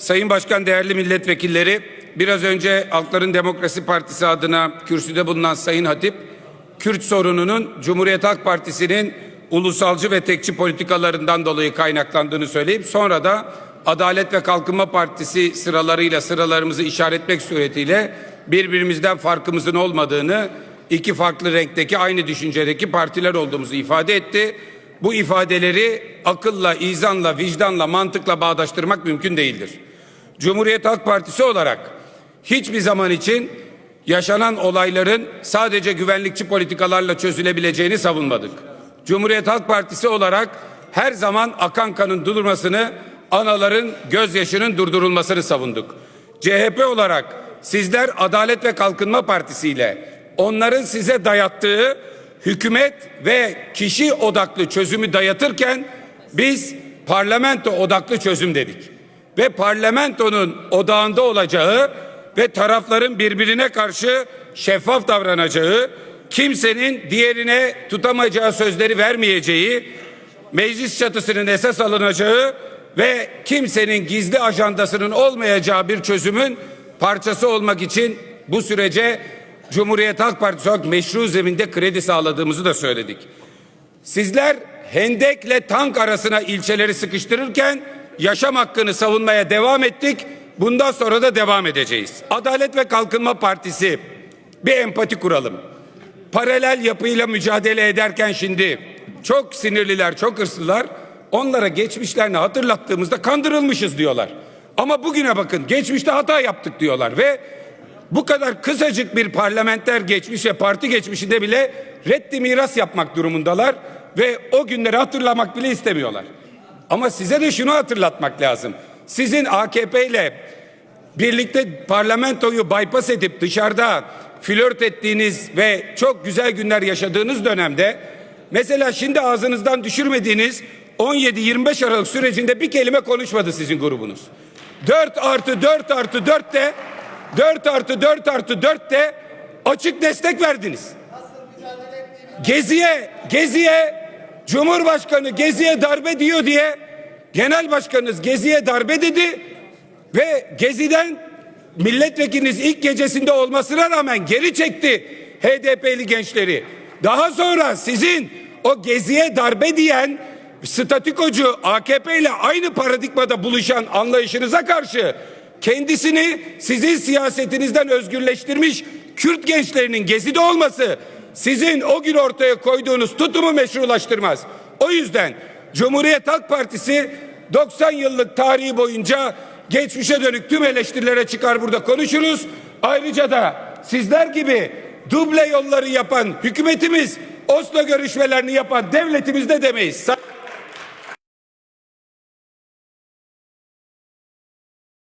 Sayın Başkan, değerli milletvekilleri, biraz önce Halkların Demokrasi Partisi adına kürsüde bulunan Sayın Hatip, Kürt sorununun Cumhuriyet Halk Partisi'nin ulusalcı ve tekçi politikalarından dolayı kaynaklandığını söyleyip sonra da Adalet ve Kalkınma Partisi sıralarıyla sıralarımızı işaretmek suretiyle birbirimizden farkımızın olmadığını, iki farklı renkteki aynı düşüncedeki partiler olduğumuzu ifade etti. Bu ifadeleri akılla, izanla, vicdanla, mantıkla bağdaştırmak mümkün değildir. Cumhuriyet Halk Partisi olarak hiçbir zaman için yaşanan olayların sadece güvenlikçi politikalarla çözülebileceğini savunmadık. Cumhuriyet Halk Partisi olarak her zaman akan kanın durmasını, anaların gözyaşının durdurulmasını savunduk. CHP olarak sizler Adalet ve Kalkınma Partisi ile onların size dayattığı hükümet ve kişi odaklı çözümü dayatırken biz parlamento odaklı çözüm dedik. Ve parlamentonun odağında olacağı ve tarafların birbirine karşı şeffaf davranacağı, kimsenin diğerine tutamayacağı sözleri vermeyeceği, meclis çatısının esas alınacağı ve kimsenin gizli ajandasının olmayacağı bir çözümün parçası olmak için bu sürece Cumhuriyet Halk Partisi olarak meşru zeminde kredi sağladığımızı da söyledik. Sizler hendekle tank arasına ilçeleri sıkıştırırken yaşam hakkını savunmaya devam ettik. Bundan sonra da devam edeceğiz. Adalet ve Kalkınma Partisi bir empati kuralım. Paralel yapıyla mücadele ederken şimdi çok sinirliler, çok hırslılar. Onlara geçmişlerini hatırlattığımızda kandırılmışız diyorlar. Ama bugüne bakın geçmişte hata yaptık diyorlar ve bu kadar kısacık bir parlamenter geçmiş ve parti geçmişinde bile reddi miras yapmak durumundalar ve o günleri hatırlamak bile istemiyorlar. Ama size de şunu hatırlatmak lazım. Sizin AKP ile birlikte parlamentoyu bypass edip dışarıda flört ettiğiniz ve çok güzel günler yaşadığınız dönemde mesela şimdi ağzınızdan düşürmediğiniz 17-25 Aralık sürecinde bir kelime konuşmadı sizin grubunuz. 4 artı 4 artı 4 de 4 artı 4 artı 4 de açık destek verdiniz. Gezi'ye, Gezi'ye Cumhurbaşkanı Gezi'ye darbe diyor diye Genel Başkanınız Gezi'ye darbe dedi ve Gezi'den milletvekiliniz ilk gecesinde olmasına rağmen geri çekti HDP'li gençleri. Daha sonra sizin o Gezi'ye darbe diyen statikocu AKP ile aynı paradigmada buluşan anlayışınıza karşı kendisini sizin siyasetinizden özgürleştirmiş Kürt gençlerinin gezide olması sizin o gün ortaya koyduğunuz tutumu meşrulaştırmaz. O yüzden Cumhuriyet Halk Partisi 90 yıllık tarihi boyunca geçmişe dönük tüm eleştirilere çıkar burada konuşuruz. Ayrıca da sizler gibi duble yolları yapan hükümetimiz Oslo görüşmelerini yapan devletimiz de demeyiz.